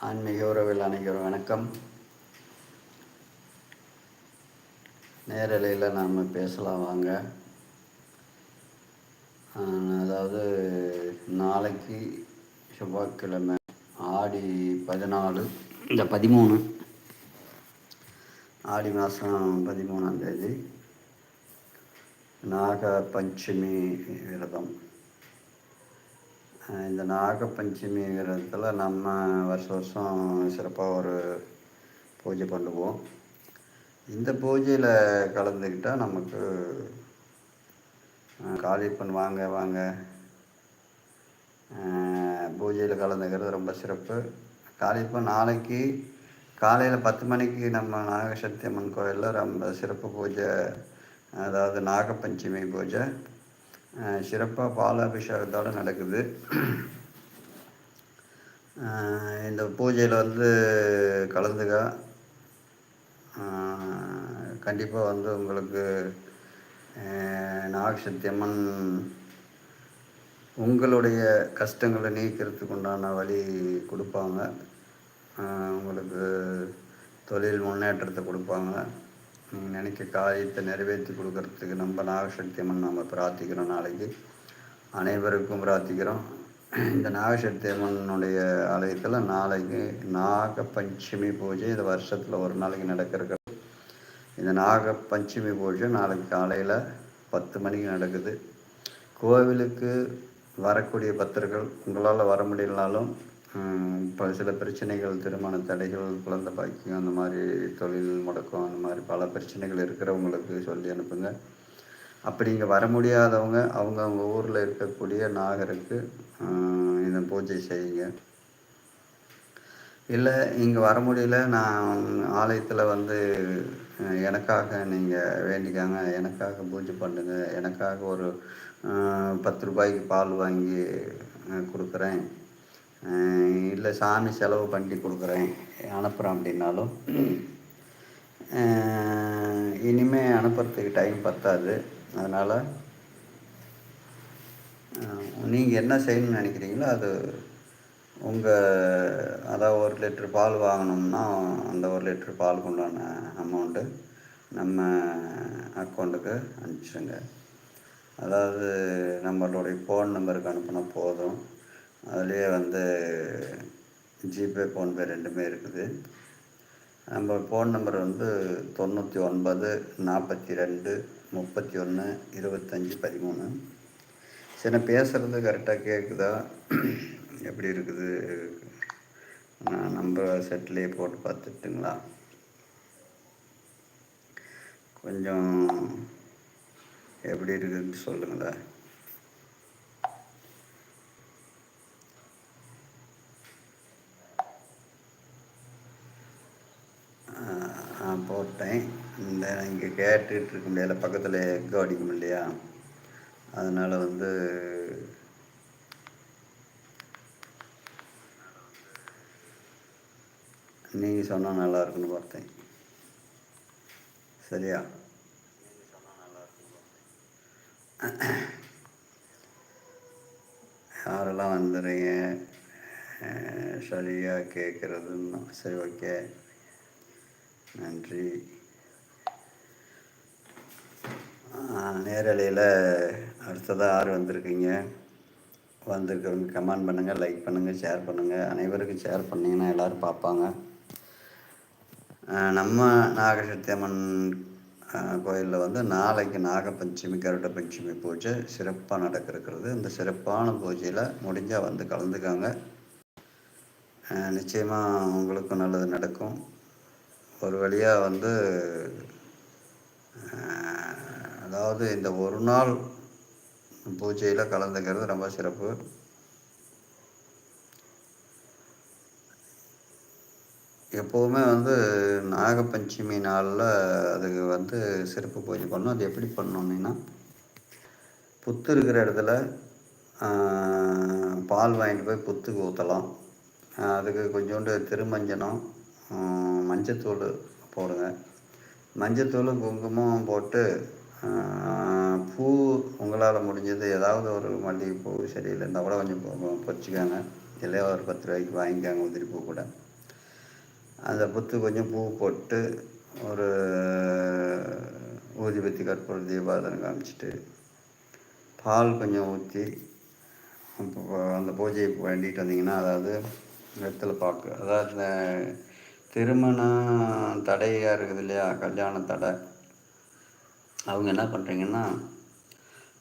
ஆன்மீக உறவில் அனைவரும் வணக்கம். நேரலையில் நாம் பேசலாம் வாங்க. அதாவது நாளைக்கு செவ்வாய்க்கிழமை ஆடி பதினாலு இந்த பதிமூணு. ஆடி மாதம் பதிமூணாம் தேதி. நாக பஞ்சமி விரதம். இந்த நாகப்பஞ்சமி விரதத்தில் நம்ம வருஷ வருஷம் சிறப்பாக ஒரு பூஜை பண்ணுவோம். இந்த பூஜையில் கலந்துக்கிட்டால் நமக்கு காளியப்பன் வாங்க வாங்க. பூஜையில் கலந்துக்கிறது ரொம்ப சிறப்பு. காளியப்பன் நாளைக்கு காலையில் பத்து மணிக்கு நம்ம நாகசக்தி அம்மன் கோயிலில் ரொம்ப சிறப்பு பூஜை அதாவது நாகப்பஞ்சமி பூஜை. சிறப்பாக பாலாபிஷேகத்தோடு நடக்குது. இந்த பூஜையில் வந்து கலந்துக்க கண்டிப்பாக வந்து உங்களுக்கு நாகசத்தியம்மன் உங்களுடைய கஷ்டங்களை நீக்கிறதுக்கு உண்டான வழி கொடுப்பாங்க. உங்களுக்கு தொழில் முன்னேற்றத்தை கொடுப்பாங்க. நினைக்க காரியத்தை நிறைவேற்றி கொடுக்கறதுக்கு நம்ம நாகசக்தி அம்மன் நம்ம பிரார்த்திக்கிறோம் நாளைக்கு அனைவருக்கும் பிரார்த்திக்கிறோம். இந்த நாகசக்தி அம்மனுடைய ஆலயத்தில் நாளைக்கு நாக பஞ்சமி பூஜை இந்த வருஷத்தில் ஒரு நாளைக்கு நடக்கிறது இந்த நாக பஞ்சமி பூஜை நாளைக்கு காலையில் பத்து மணிக்கு நடக்குது. கோவிலுக்கு வரக்கூடிய பக்தர்கள் உங்களால் வர முடியலனாலும் இப்போ சில பிரச்சனைகள் திருமண தடைகள் குழந்தை பாக்கியம் அந்த மாதிரி தொழில் முடக்கம் அந்த மாதிரி பல பிரச்சனைகள் இருக்கிறவங்களுக்கு சொல்லி அனுப்புங்க. அப்படி இங்கே வர முடியாதவங்க அவங்க அவங்க ஊரில் இருக்கக்கூடிய நாகருக்கு இந்த பூஜை செய்யுங்க. இல்லை இங்கே வர முடியல நான் ஆலயத்தில் வந்து எனக்காக நீங்கள் வேண்டிக்காங்க எனக்காக பூஜை பண்ணுங்கள் எனக்காக ஒரு பத்து ரூபாய்க்கு பால் வாங்கி கொடுக்குறேன். இல்லை சாமி செலவு பண்ணி கொடுக்குறேன் அனுப்புகிறேன் அப்படின்னாலும் இனிமேல் அனுப்புறதுக்கு டைம் பத்தாது. அதனால் நீங்கள் என்ன செய்யணும்னு நினைக்கிறீங்களோ அது உங்கள் அதாவது ஒரு லிட்ரு பால் வாங்கினோம்னா அந்த ஒரு லிட்ரு பால் கொண்டான அமௌண்ட்டு நம்ம அக்கௌண்ட்டுக்கு அனுப்பிச்சிடுங்க அதாவது நம்மளுடைய ஃபோன் நம்பருக்கு அனுப்பினா போதும். அதுலேயே வந்து ஜிபே ஃபோன்பே ரெண்டுமே இருக்குது. நம்ம ஃபோன் நம்பர் வந்து தொண்ணூற்றி ஒன்பது நாற்பத்தி ரெண்டு முப்பத்தி ஒன்று இருபத்தஞ்சி பதிமூணு. சரி நான் பேசுகிறது கரெக்டாக கேட்குதா எப்படி இருக்குது? நான் நம்பர் செட்லேயே போட்டு பார்த்துட்டுங்களா? கொஞ்சம் எப்படி இருக்குதுன்னு சொல்லுங்களேன். போட்டேன் இந்த இங்கே கேட்டுட்டு இருக்க முடியல பக்கத்தில் எக்கோ அடிக்கும் இல்லையா? அதனால் வந்து நீங்கள் சொன்னால் நல்லா இருக்குன்னு பார்த்தேன். சரியா? யாரெல்லாம் வந்துடுறீங்க சரியாக கேட்குறதுன்னு சரி ஓகே நன்றி. நேரலையில் அடுத்ததாக யார் வந்திருக்கீங்க? வந்திருக்கிறவங்க கமெண்ட் பண்ணுங்கள் லைக் பண்ணுங்கள் ஷேர் பண்ணுங்கள் அனைவருக்கும் ஷேர் பண்ணிங்கன்னா எல்லோரும் பார்ப்பாங்க. நம்ம நாகசக்தி அம்மன் கோயிலில் வந்து நாளைக்கு நாகப்பஞ்சமி கருட பஞ்சமி பூஜை சிறப்பாக நடக்கிறது இந்த சிறப்பான பூஜையில் முடிஞ்சால் வந்து கலந்துக்காங்க. நிச்சயமாக உங்களுக்கும் நல்லது நடக்கும். ஒரு வழியாக வந்து அதாவது இந்த ஒரு நாள் பூஜையில் கலந்துக்கிறது ரொம்ப சிறப்பு. எப்போவுமே வந்து நாகப்பஞ்சமி நாளில் அதுக்கு வந்து சிறப்பு பூஜை பண்ணணும். அது எப்படி பண்ணோம்னா புத்து இருக்கிற இடத்துல பால் வாங்கிட்டு போய் புத்துக்கு ஊற்றலாம் அதுக்கு கொஞ்சோண்டு திருமஞ்சனம் மஞ்சத்தூள் போடுங்க மஞ்சத்தூளும் குங்குமம் போட்டு பூ உங்களால் முடிஞ்சது ஏதாவது ஒரு மல்லிகைப்பூ சரியில்லைன்னா கூட கொஞ்சம் பொறிச்சிக்கோங்க. இல்லையா ஒரு பத்து ரூபாய்க்கு வாங்கிக்காங்க உதிரி பூ கூட. அந்த புத்து கொஞ்சம் பூ போட்டு ஒரு ஊதிபத்தி கற்பூர தீபாதனம் காமிச்சிட்டு பால் கொஞ்சம் ஊற்றி அந்த பூஜையை வேண்டிட்டு வந்தீங்கன்னா அதாவது வெத்தலை பாக்கு அதாவது இந்த திருமணம் தடையாக இருக்குது இல்லையா? கல்யாண தடை. அவங்க என்ன பண்ணுறீங்கன்னா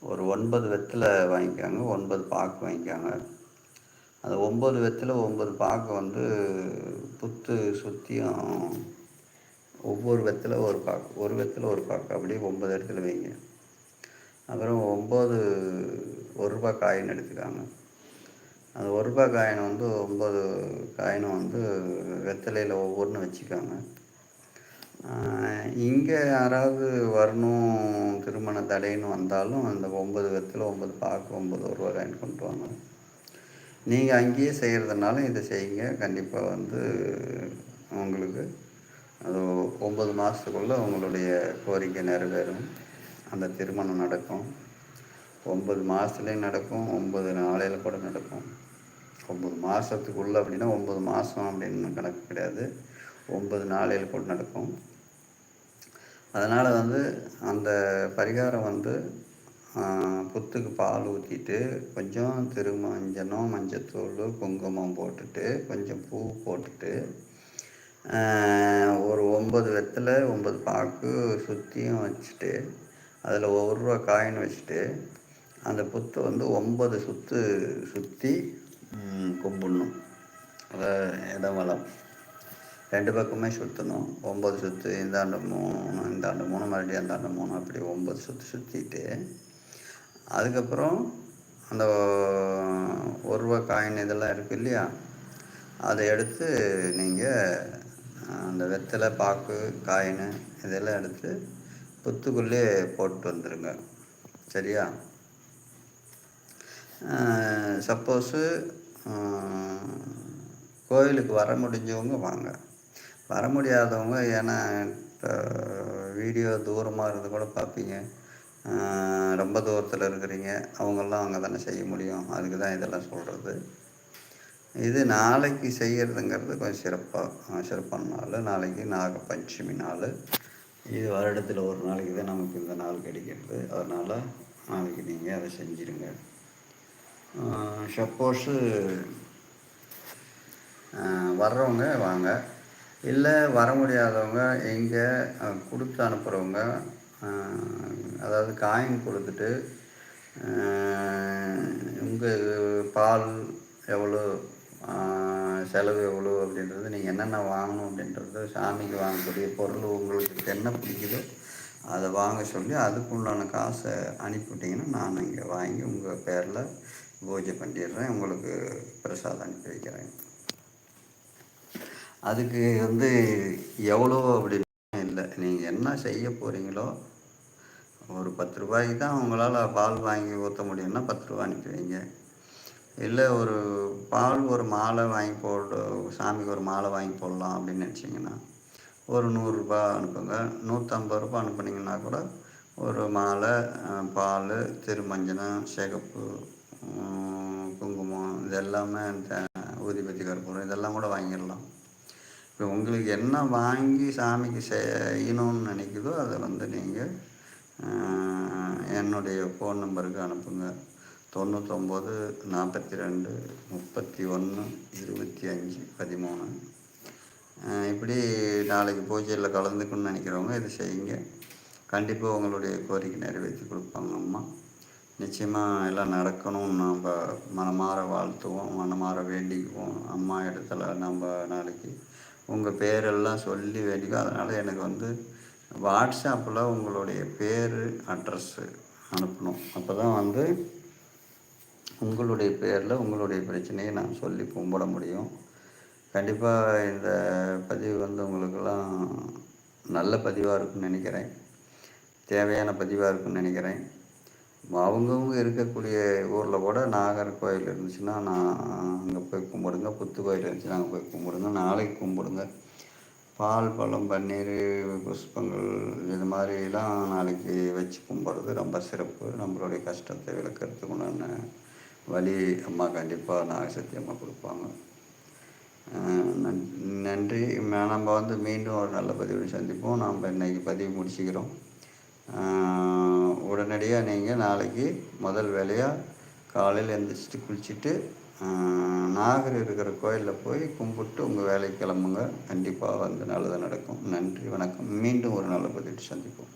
ஒரு ஒன்பது வெத்தில் வாங்கிக்காங்க ஒன்பது பாக்கு வாங்கிக்காங்க. அந்த ஒம்பது வெத்தில் ஒம்பது பாக்கு வந்து புத்து சுற்றியும் ஒவ்வொரு வெத்தில் ஒரு பாக்கு. ஒரு வெத்தில் ஒரு பாக்கு. அப்படியே ஒம்பது இடத்துல வைங்க. அப்புறம் ஒம்பது ஒரு ரூபா காயின் எடுத்துக்காங்க. அந்த ஒரு ரூபா காயினை வந்து ஒம்பது காயினும் வந்து வெத்தலையில் ஒவ்வொன்றும் வச்சுக்காங்க இங்கே யாராவது வரணும் திருமண தடைன்னு வந்தாலும் அந்த ஒம்பது வெத்தில் ஒம்பது பாக்கு ஒம்பது ஒரு ரூபா காயின் கொண்டு வாங்க. நீங்கள் அங்கேயே செய்கிறதுனால இதை செய்யுங்க. கண்டிப்பாக வந்து உங்களுக்கு அது ஒம்பது மாதத்துக்குள்ளே உங்களுடைய கோரிக்கை நிறைவேறும். அந்த திருமணம் நடக்கும். ஒம்பது மாதத்துலேயும் நடக்கும் ஒம்பது நாளையில் கூட நடக்கும். ஒம்பது மாதத்துக்குள்ளே அப்படின்னா ஒம்பது மாதம் அப்படின்னு கணக்கு கிடையாது. ஒம்பது நாளையில் கூட நடக்கும். அதனால் வந்து அந்த பரிகாரம் வந்து புத்துக்கு பால் ஊற்றிட்டு கொஞ்சம் திருமஞ்சனம் மஞ்சத்தூள் குங்குமம் போட்டுட்டு கொஞ்சம் பூ போட்டுட்டு ஒரு ஒம்பது வெத்தில் ஒம்பது பாக்கு சுற்றியும் வச்சுட்டு அதில் ஒரு ரூபா காயின் வச்சுட்டு அந்த புத்தை வந்து ஒன்பது சுற்று சுற்றி கும்பிடணும். அதாவது இடம் வளம். ரெண்டு பக்கமே சுற்றணும் ஒம்பது சுற்று இந்தாண்டு மூணு இந்தாண்டு மூணு மறுபடியும் அந்தாண்டு மூணு அப்படி ஒம்பது சுற்று சுற்றிட்டு அதுக்கப்புறம் அந்த ஒரு ரூபா காயின் இதெல்லாம் இருக்குது இல்லையா? அதை எடுத்து நீங்கள் அந்த வெத்தலை பாக்கு காயின் இதெல்லாம் எடுத்து புத்துக்குள்ளே போட்டு வந்துடுங்க சரியா? சப்போஸு கோயிலுக்கு வர முடிஞ்சவங்க வாங்க. வர முடியாதவங்க ஏன்னா இப்போ வீடியோ தூரமாக இருந்து கூட பார்ப்பீங்க ரொம்ப தூரத்தில் இருக்கிறீங்க. அவங்கெல்லாம் அங்கே தானே செய்ய முடியும். அதுக்கு தான் இதெல்லாம் சொல்கிறது இது நாளைக்கு செய்கிறதுங்கிறது கொஞ்சம் சிறப்பாக சிறப்பான நாள். நாளைக்கு நாக பஞ்சமி நாள். இது வருடத்தில் ஒரு நாளைக்கு தான் நமக்கு இந்த நாள் கிடைக்கிறது. அதனால் நாளைக்கு நீங்கள் அதை செஞ்சுருங்க. சப்போஸு வர்றவங்க வாங்க. இல்லை வர முடியாதவங்க எங்கே கொடுத்து அனுப்புகிறவங்க அதாவது காயின் கொடுத்துட்டு உங்கள் பால் எவ்வளோ செலவு எவ்வளோ அப்படின்றது நீங்கள் என்னென்ன வாங்கணும் அப்படின்றது சாமிக்கு வாங்கக்கூடிய பொருள் உங்களுக்கு என்ன பிடிக்குதோ அதை வாங்க சொல்லி அதுக்கு உண்டான காசை அனுப்பிவிட்டிங்கன்னா நான் இங்கே வாங்கி உங்கள் பேரில் பூஜை பண்ணிடுறேன் உங்களுக்கு பிரசாதம் அனுப்பி வைக்கிறேன். அதுக்கு வந்து எவ்வளோ அப்படின்னு இல்லை. நீங்கள் என்ன செய்ய போகிறீங்களோ ஒரு பத்து ரூபாய்க்கு தான் உங்களால் பால் வாங்கி ஊற்ற முடியும்னா பத்து ரூபா அனுப்பி வைங்க. இல்லை ஒரு பால் ஒரு மாலை வாங்கி போட சாமிக்கு ஒரு மாலை வாங்கி போடலாம் அப்படின்னு நினச்சிங்கன்னா ஒரு நூறுரூபா அனுப்புங்க. நூற்றம்பது ரூபா அனுப்புனீங்கன்னா கூட ஒரு மாலை பால் திருமஞ்சனம் சிகப்பு குங்குமம் இது எல்லாமே ஊதிபத்தி கற்பூரம் இதெல்லாம் கூட வாங்கிடலாம். இப்போ உங்களுக்கு என்ன வாங்கி சாமிக்கு செய்யணும்னு நினைக்குதோ அதை வந்து நீங்கள் என்னுடைய ஃபோன் நம்பருக்கு அனுப்புங்க. தொண்ணூத்தொம்பது நாற்பத்தி ரெண்டு முப்பத்தி ஒன்று இருபத்தி அஞ்சு பதிமூணு இப்படி நாளைக்கு பூஜையில் கலந்துக்கணும்னு நினைக்கிறவங்க இதை செய்யுங்க. கண்டிப்பாக உங்களுடைய கோரிக்கை நிறைவேற்றி கொடுப்பாங்க அம்மா. நிச்சயமாக எல்லாம் நடக்கணும். நம்ம மனமாற வாழ்த்துவோம் மனமாற வேண்டிக்குவோம். அம்மா இடத்துல நம்ம நாளைக்கு உங்கள் பேரெல்லாம் சொல்லி வேண்டிக்குவோம். அதனால் எனக்கு வந்து வாட்ஸ்அப்பில் உங்களுடைய பேர் அட்ரஸ்ஸு அனுப்பணும். அப்போ தான் வந்து உங்களுடைய பேரில் உங்களுடைய பிரச்சனையை நான் சொல்லி கும்பிட முடியும். கண்டிப்பாக இந்த பதிவு வந்து உங்களுக்கெல்லாம் நல்ல பதிவாக இருக்குன்னு நினைக்கிறேன். தேவையான பதிவாக இருக்குன்னு நினைக்கிறேன். அவங்கவுங்க இருக்கக்கூடிய ஊரில் கூட நாகர்கோயில் இருந்துச்சுன்னா நான் அங்கே போய் கும்பிடுங்க புத்து கோயில் இருந்துச்சுன்னா அங்கே போய் கும்பிடுங்க நாளைக்கு கும்பிடுங்க. பால் பழம் பன்னீர் புஷ்பங்கள் இது மாதிரிலாம் நாளைக்கு வச்சு கும்பிட்றது ரொம்ப சிறப்பு. நம்மளுடைய கஷ்டத்தை விளக்கிறதுக்கு உண்டான வழி அம்மா கண்டிப்பாக நாகசக்தி அம்மா கொடுப்பாங்க நன்றி. நம்ம வந்து மீண்டும் ஒரு நல்ல பதிவு சந்திப்போம். நாம் இன்றைக்கி பதிவு முடிச்சுக்கிறோம். உடனடியாக நீங்கள் நாளைக்கு முதல் வேலையாக காலையில் எழுந்திரிச்சிட்டு குளிச்சுட்டு நாகர் இருக்கிற கோயிலில் போய் கும்பிட்டு உங்கள் வேலைக்கு கிளம்புங்க. கண்டிப்பாக வந்து நல்லதாக நடக்கும். நன்றி வணக்கம். மீண்டும் ஒரு நல்ல பதிவு சந்திப்போம்.